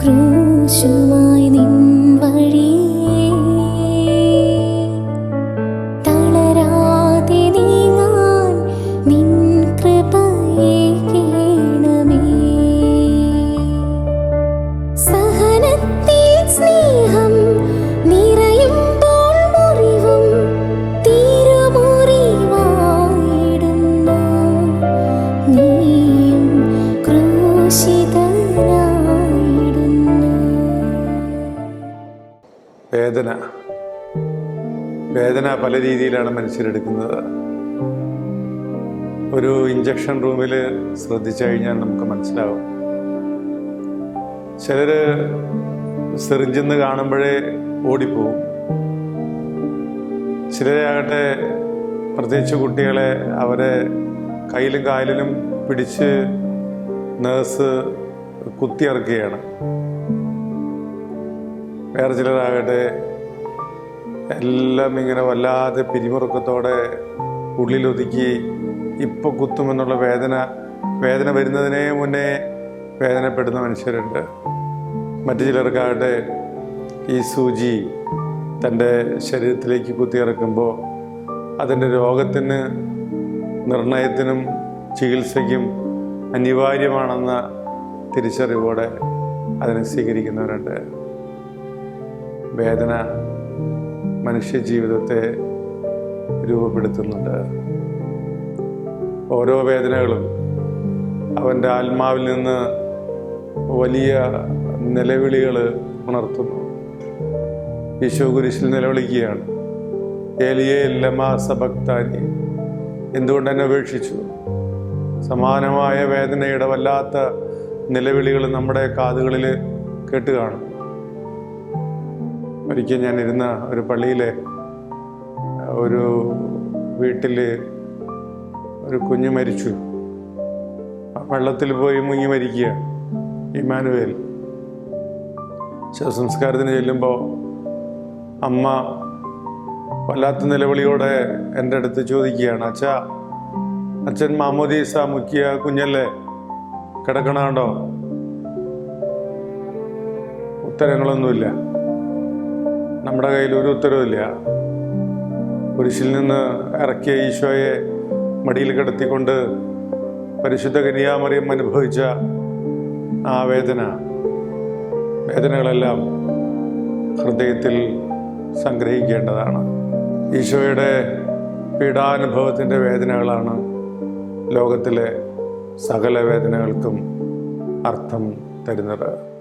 ക്രൂശുമായി നിൻ തളരാതെ നീങ്ങാൻ നിൻ വേദന. വേദന പല രീതിയിലാണ് മനുഷ്യരെടുക്കുന്നത്. ഒരു ഇഞ്ചക്ഷൻ റൂമിൽ ശ്രദ്ധിച്ചു കഴിഞ്ഞാൽ നമുക്ക് മനസ്സിലാവും. ചിലർ സെറിഞ്ചെന്ന് കാണുമ്പോഴേ ഓടിപ്പോവും ചിലരെ ആകട്ടെ പ്രത്യേകിച്ച് കുട്ടികളെ അവരെ കയ്യിലും കാലിലും പിടിച്ച് നേഴ്സ് കുത്തിയിറക്കുകയാണ്. വേറെ ചിലരാകട്ടെ എല്ലാം ഇങ്ങനെ വല്ലാതെ പിരിമുറുക്കത്തോടെ ഉള്ളിലൊതുക്കി ഇപ്പൊ കുത്തുമെന്നുള്ള വേദന വേദന വരുന്നതിനെ മുന്നേ വേദനപ്പെടുന്ന മനുഷ്യരുണ്ട്. മറ്റു ചിലർക്കാകട്ടെ ഈ സൂചി തന്റെ ശരീരത്തിലേക്ക് കുത്തിയിറക്കുമ്പോൾ അതിന്റെ രോഗത്തിന് നിർണയത്തിനും ചികിത്സയ്ക്കും അനിവാര്യമാണെന്ന തിരിച്ചറിവോടെ അതിനെ സ്വീകരിക്കുന്നവരുണ്ട്. വേദന മനുഷ്യ ജീവിതത്തെ രൂപപ്പെടുത്തുന്നുണ്ട്. ഓരോ വേദനകളും അവന്റെ ആത്മാവിൽ നിന്ന് വലിയ നിലവിളികൾ ഉണർത്തുന്നു. ഈശോ കുരിശിൽ നിലവിളിക്കുകയാണ് ഏലിയെ ലമാ സബക്താനി എന്തുകൊണ്ട് എന്നെ ഉപേക്ഷിച്ചു? സമാനമായ വേദനയുടെ വല്ലാത്ത നിലവിളികൾ നമ്മുടെ കാതുകളിൽ കേട്ട് കാണും ഒരിക്കൽ ഞാൻ ഇരുന്ന ഒരു പള്ളിയിലെ ഒരു വീട്ടിൽ ഒരു കുഞ്ഞ് മരിച്ചു. വെള്ളത്തിൽ പോയി മുങ്ങി മരിക്കുക ഇമാനുവേൽ ശവസംസ്കാരത്തിന് ചെല്ലുമ്പോൾ അമ്മ വല്ലാത്ത നിലവിളിയോടെ എന്റെ അടുത്ത് ചോദിക്കുകയാണ് അച്ഛാ അച്ഛൻ മാമോദീസ മുക്കിയ കുഞ്ഞല്ലേ? കിടക്കണുണ്ടോ? ഉത്തരങ്ങളൊന്നുമില്ല. നമ്മുടെ കയ്യിൽ ഒരു ഉത്തരവില്ല കുരിശിൽ നിന്ന് ഇറക്കിയ ഈശോയെ മടിയിൽ കിടത്തിക്കൊണ്ട് പരിശുദ്ധ കന്യാമറിയം അനുഭവിച്ച ആ വേദന വേദനകളെല്ലാം ഹൃദയത്തിൽ സംഗ്രഹിക്കേണ്ടതാണ്. ഈശോയുടെ പീഡാനുഭവത്തിന്റെ വേദനകളാണ് ലോകത്തിലെ സകല വേദനകൾക്കും അർത്ഥം തരുന്നത്.